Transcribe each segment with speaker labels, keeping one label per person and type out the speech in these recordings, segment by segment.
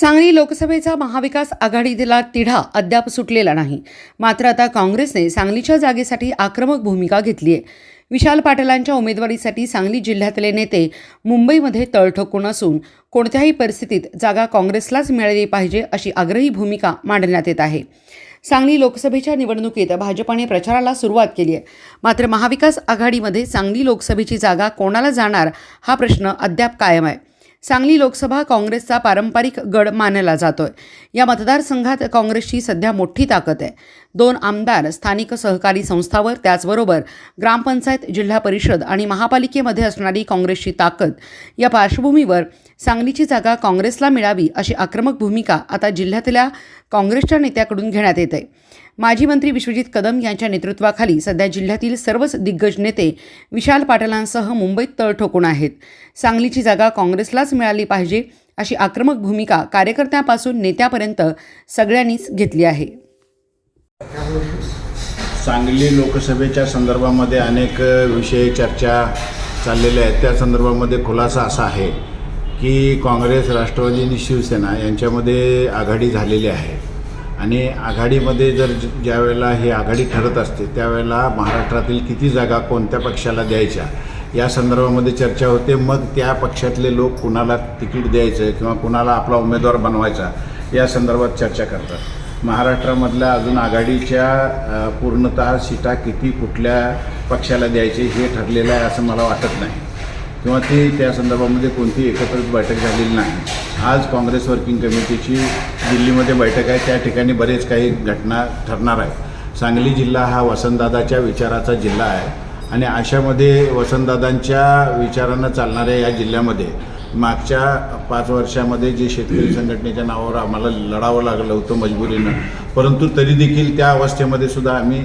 Speaker 1: सांगली लोकसभेचा महाविकास आघाडीला तिढा अद्याप सुटलेला नाही. मात्र आता काँग्रेसने सांगलीच्या जागेसाठी आक्रमक भूमिका घेतली आहे. विशाल पाटलांच्या उमेदवारीसाठी सांगली जिल्ह्यातले नेते मुंबईमध्ये तळ ठोकून असून कोणत्याही परिस्थितीत जागा काँग्रेसलाच मिळाली पाहिजे अशी आग्रही भूमिका मांडण्यात येत आहे. सांगली लोकसभेच्या निवडणुकीत भाजपाने प्रचाराला सुरुवात केली आहे. मात्र महाविकास आघाडीमध्ये सांगली लोकसभेची जागा कोणाला जाणार हा प्रश्न अद्याप कायम आहे. सांगली लोकसभा काँग्रेसचा पारंपरिक गड मानला जातोय. या मतदारसंघात काँग्रेसची सध्या मोठी ताकद आहे. दोन आमदार स्थानिक सहकारी संस्थावर त्याचबरोबर ग्रामपंचायत जिल्हा परिषद आणि महापालिकेमध्ये असणारी काँग्रेसची ताकद. या पार्श्वभूमीवर सांगलीची जागा काँग्रेसला मिळावी अशी आक्रमक भूमिका आता जिल्ह्यातल्या काँग्रेसच्या नेत्याकडून घेण्यात येत. आहे माजी मंत्री विश्वजित कदम यांच्या नेतृत्वाखाली सध्या जिल्ह्यातील सर्वच दिग्गज नेते विशाल पाटलांसह मुंबईत तळ ठोकून आहेत. सांगलीची जागा काँग्रेसलाच मिळाली पाहिजे अशी आक्रमक भूमिका कार्यकर्त्यापासून नेत्यापर्यंत सगळ्यांनीच घेतली आहे.
Speaker 2: सांगली लोकसभेच्या संदर्भामध्ये अनेक विषय चर्चा चाललेल्या आहेत. त्या संदर्भामध्ये खुलासा असा आहे की काँग्रेस राष्ट्रवादी आणि शिवसेना यांच्यामध्ये आघाडी झालेली आहे. आणि आघाडीमध्ये जर ज्यावेळेला ही आघाडी ठरत असते त्यावेळेला महाराष्ट्रातील किती जागा कोणत्या पक्षाला द्यायच्या या संदर्भामध्ये चर्चा होते. मग त्या पक्षातले लोक कुणाला तिकीट द्यायचं किंवा कुणाला आपला उमेदवार बनवायचा या संदर्भात चर्चा करतात. महाराष्ट्रामधल्या अजून आघाडीच्या पूर्णत पूर्णतः सीटा किती कुठल्या पक्षाला द्यायचे हे ठरलेलं आहे असं मला वाटत नाही. किंवा ती त्या संदर्भामध्ये कोणती एकत्रित बैठक झालेली नाही. आज काँग्रेस वर्किंग कमिटीची दिल्लीमध्ये बैठक आहे. त्या ठिकाणी बरेच काही घटना ठरणार आहेत. सांगली जिल्हा हा वसंतदादाच्या विचाराचा जिल्हा आहे. आणि अशामध्ये वसंतदादांच्या विचारानं चालणाऱ्या या जिल्ह्यामध्ये मागच्या पाच वर्षामध्ये जे शेतकरी संघटनेच्या नावावर आम्हाला लढावं लागलं होतं मजबुरीनं. परंतु तरी देखील त्या अवस्थेमध्ये सुद्धा आम्ही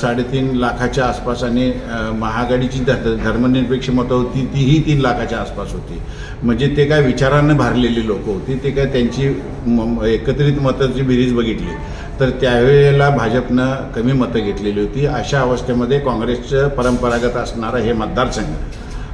Speaker 2: साडेतीन लाखाच्या आसपास आणि अ, महाआघाडीची ध- धर्मनिरपेक्ष मतं होती तीही तीन लाखाच्या आसपास होती. म्हणजे ते काय विचारानं भरलेली लोक होती ते काय त्यांची म- एकत्रित मताची बेरीज बघितली. तर त्यावेळेला भाजपनं कमी मतं घेतलेली होती. अशा अवस्थेमध्ये काँग्रेसचं परंपरागत असणारं हे मतदारसंघ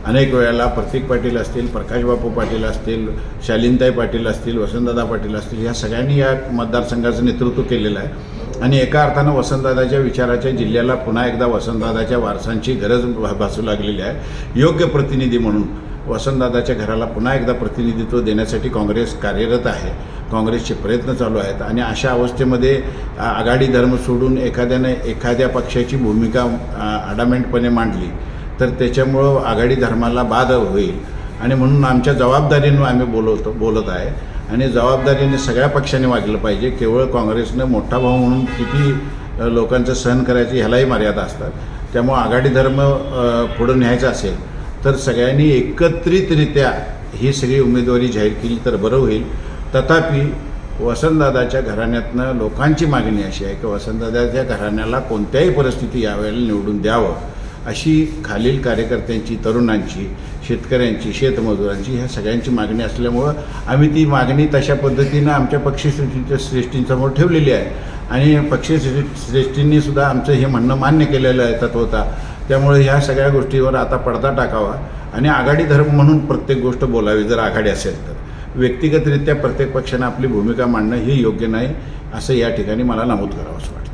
Speaker 2: अनेक वेळेला प्रतीक पाटील असतील प्रकाशबापू पाटील असतील शालिनताई पाटील असतील वसंतदादा पाटील असतील ह्या सगळ्यांनी या मतदारसंघाचं नेतृत्व केलेलं आहे. आणि एका अर्थानं वसंतदादाच्या विचाराच्या जिल्ह्याला पुन्हा एकदा वसंतदादाच्या वारसांची गरज भासू लागलेली आहे. योग्य प्रतिनिधी म्हणून वसंतदादाच्या घराला पुन्हा एकदा प्रतिनिधित्व देण्यासाठी काँग्रेस कार्यरत आहे. काँग्रेसचे प्रयत्न चालू आहेत. आणि अशा अवस्थेमध्ये आघाडी धर्म सोडून एखाद्याने एखाद्या पक्षाची भूमिका अडामेंटपणे मांडली तर त्याच्यामुळं आघाडी धर्माला बाद होईल. आणि म्हणून आमच्या जबाबदारीनं आम्ही बोलवतो बोलत आहे. आणि जबाबदारीने सगळ्या पक्षाने वागलं पाहिजे. केवळ काँग्रेसनं मोठा भाऊ म्हणून किती लोकांचं सहन करायची ह्यालाही मर्यादा असतात. त्यामुळं आघाडी धर्म पुढं न्यायचा असेल तर सगळ्यांनी एकत्रितरित्या ही सगळी उमेदवारी जाहीर केली तर बरं होईल. तथापि वसंतदादाच्या घराण्यातनं लोकांची मागणी अशी आहे की वसंतदादाच्या घराण्याला कोणत्याही परिस्थिती यावेळेला निवडून द्यावं. अशी खालील कार्यकर्त्यांची तरुणांची शेतकऱ्यांची शेतमजुरांची ह्या सगळ्यांची मागणी असल्यामुळं आम्ही ती मागणी तशा पद्धतीनं आमच्या पक्षश्रेष्ठींच्या श्रेष्ठींसमोर ठेवलेली आहे. आणि पक्षश्रे श्रेष्ठींनीसुद्धा आमचं हे म्हणणं मान्य केलेलं आहे तत्वता. त्यामुळे ह्या सगळ्या गोष्टीवर आता पडदा टाकावा. आणि आघाडी धर्म म्हणून प्रत्येक गोष्ट बोलावी जर आघाडी असेल तर. व्यक्तिगतरित्या प्रत्येक पक्षानं आपली भूमिका मांडणं हे योग्य नाही असं या ठिकाणी मला नमूद करावं असं वाटतं.